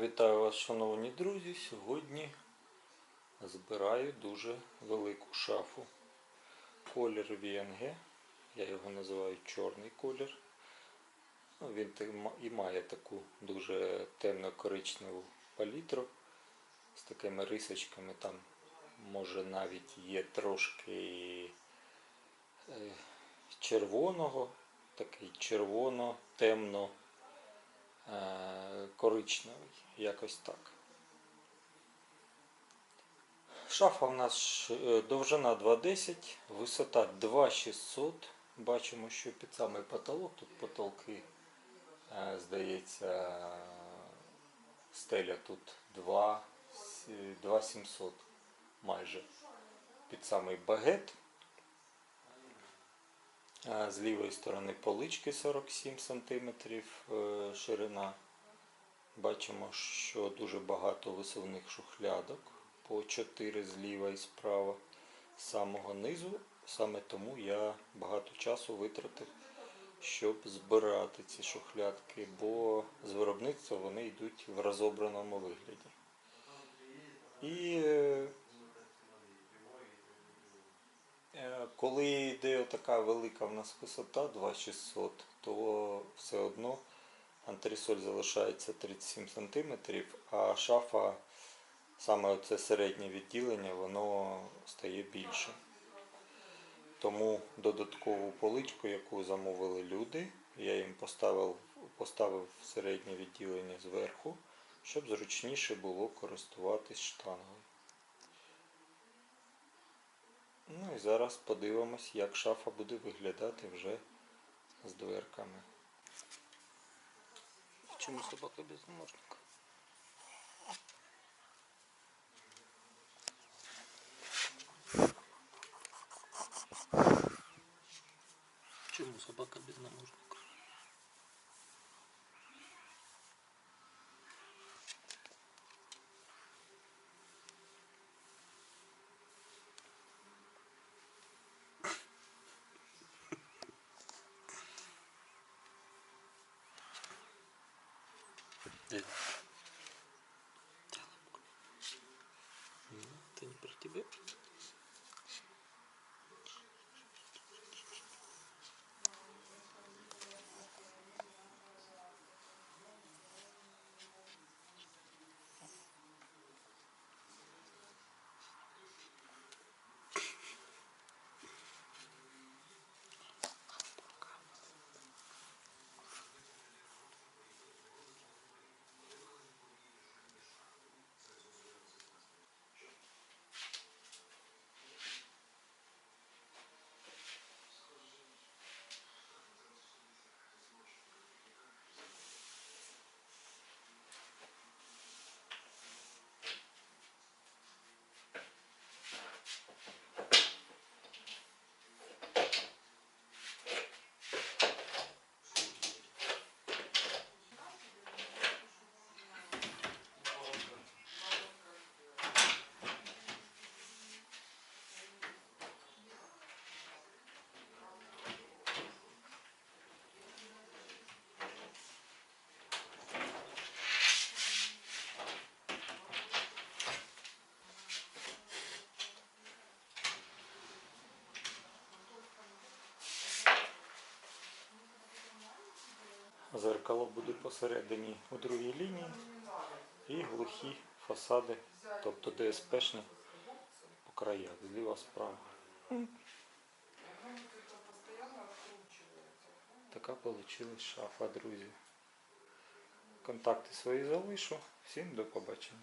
Вітаю вас, шановні друзі. Сьогодні збираю дуже велику шафу. Колір VNG, я його називаю чорний колір. Ну, Він і має таку дуже темно-коричневу палітру з такими рисочками. Там може навіть є трошки е, червоного, такий червоно-темно е, коричневий, якось так. Шафа в нас е, довжина 2,10, висота 2,600. Бачимо, що під самий потолок, тут потолки, е, здається, стеля тут 2,700 майже під самий багет. З лівої сторони полички 47 см ширина. Бачимо, що дуже багато висувних шухлядок по 4 зліва і справа з самого низу. Саме тому я багато часу витратив, щоб збирати ці шухлядки, бо з виробництва вони йдуть в розобраному вигляді. І е, Коли йде така велика в нас висота 2600, то все одно антресоль залишається 37 см, а шафа, саме оце середнє відділення, воно стає більше. Тому додаткову поличку, яку замовили люди, я їм поставив, поставив середнє відділення зверху, щоб зручніше було користуватись штангою. Ну і зараз подивимось, як шафа буде виглядати вже з дверками. Почему собака без намордника? Почему собака без намордника? Зеркало буде посередині у другій лінії і глухі фасади, тобто ДСПшні по краях, зліва справа. Така вийшла шафа, друзі. Контакти свої залишу. Всім до побачення.